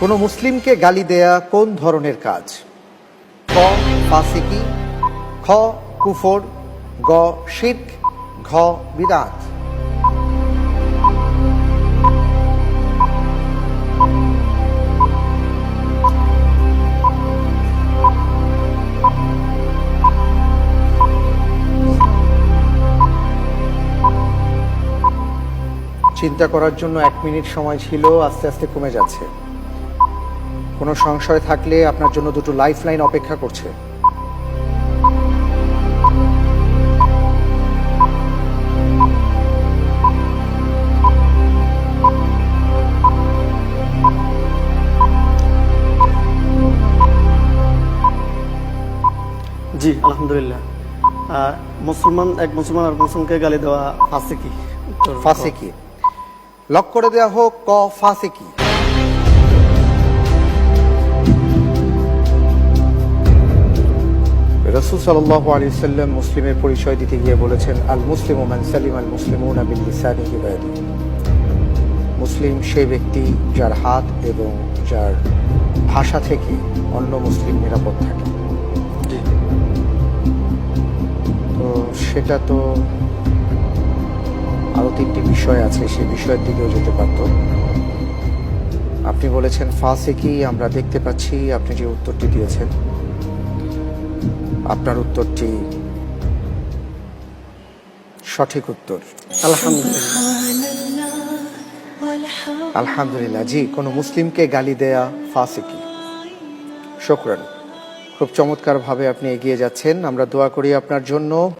কোনো মুসলিমকে গালি দেয়া কোন ধরনের কাজ? ফাসিকি, খ, কুফর, গ শিখ ঘ, বিদাত। চিন্তা করার জন্য এক মিনিট সময় ছিল, আস্তে আস্তে কমে যাচ্ছে। কোনো সংশয় থাকলে আপনার জন্য দুটো লাইফ লাইন অপেক্ষা করছে। জি আলহামদুলিল্লাহ। মুসলমান এক মুসলমান আর মুসলমানকে গালি দেওয়া ফাঁসে কি উত্তর ক। লক করে দেওয়া হোক ক ফাসিকি। রসুল সাল্লাহ আলী সাল্লাম মুসলিমের পরিচয় দিতে গিয়ে বলেছেন আল মুসলিম ওমান সালিম আল মুসলিম আবিল লিসানি হিবায়াদি মুসলিম সেই ব্যক্তি যার হাত এবং যার ভাষা থেকে অন্য মুসলিম নিরাপদ থাকে। তো সেটা তো আরও তিনটি বিষয় আছে সেই বিষয়ের দিকেও যেতে পারত। আপনি বলেছেন ফাঁসে কি আমরা দেখতে পাচ্ছি আপনি যে উত্তরটি দিয়েছেন। আপনার উত্তরটি সঠিক উত্তর। আলহামদুলিল্লাহ। আলহামদুলিল্লাহ, জি, কোনো মুসলিমকে গালি দেয়া ফাসিকি। শুকরান। খুব চমৎকারভাবে আপনি এগিয়ে যাচ্ছেন। আমরা দোয়া করি আপনার জন্য।